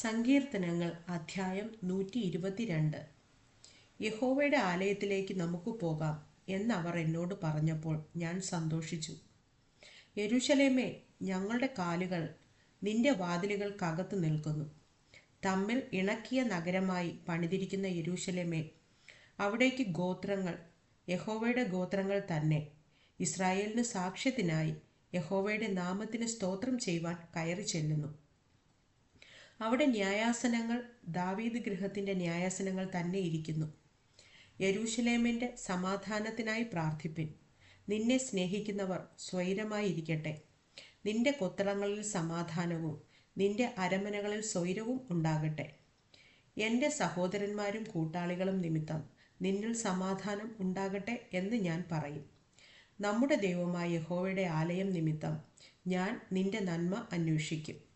സങ്കീർത്തനങ്ങൾ അധ്യായം നൂറ്റി ഇരുപത്തിരണ്ട് യഹോവയുടെ ആലയത്തിലേക്ക് നമുക്ക് പോകാം എന്നവർ എന്നോട് പറഞ്ഞപ്പോൾ ഞാൻ സന്തോഷിച്ചു. യരുഷലേമേ ഞങ്ങളുടെ കാലുകൾ നിന്റെ വാതിലുകൾക്കകത്ത് നിൽക്കുന്നു. തമ്മിൽ ഇണക്കിയ നഗരമായി പണിതിരിക്കുന്ന യരുഷലേമേ അവിടേക്ക് ഗോത്രങ്ങൾ യഹോവയുടെ ഗോത്രങ്ങൾ തന്നെ ഇസ്രായേലിന് സാക്ഷ്യത്തിനായി യഹോവയുടെ നാമത്തിന് സ്തോത്രം ചെയ്യുവാൻ കയറി ചെല്ലുന്നു അവിടെ ന്യായാസനങ്ങൾ ദാവീദ് ഗൃഹത്തിന്റെ ന്യായാസനങ്ങൾ തന്നെ ഇരിക്കുന്നു. യരൂഷലേമിന്റെ സമാധാനത്തിനായി പ്രാർത്ഥിപ്പിൻ. നിന്നെ സ്നേഹിക്കുന്നവർ സ്വൈരമായിരിക്കട്ടെ. നിന്റെ കൊത്തളങ്ങളിൽ സമാധാനവും നിന്റെ അരമനകളിൽ സ്വൈരവും ഉണ്ടാകട്ടെ. എന്റെ സഹോദരന്മാരും കൂട്ടാളികളും നിമിത്തം നിന്നിൽ സമാധാനം ഉണ്ടാകട്ടെ എന്ന് ഞാൻ പറയും. നമ്മുടെ ദൈവമായ യഹോവയുടെ ആലയം നിമിത്തം ഞാൻ നിന്റെ നന്മ അന്വേഷിക്കും.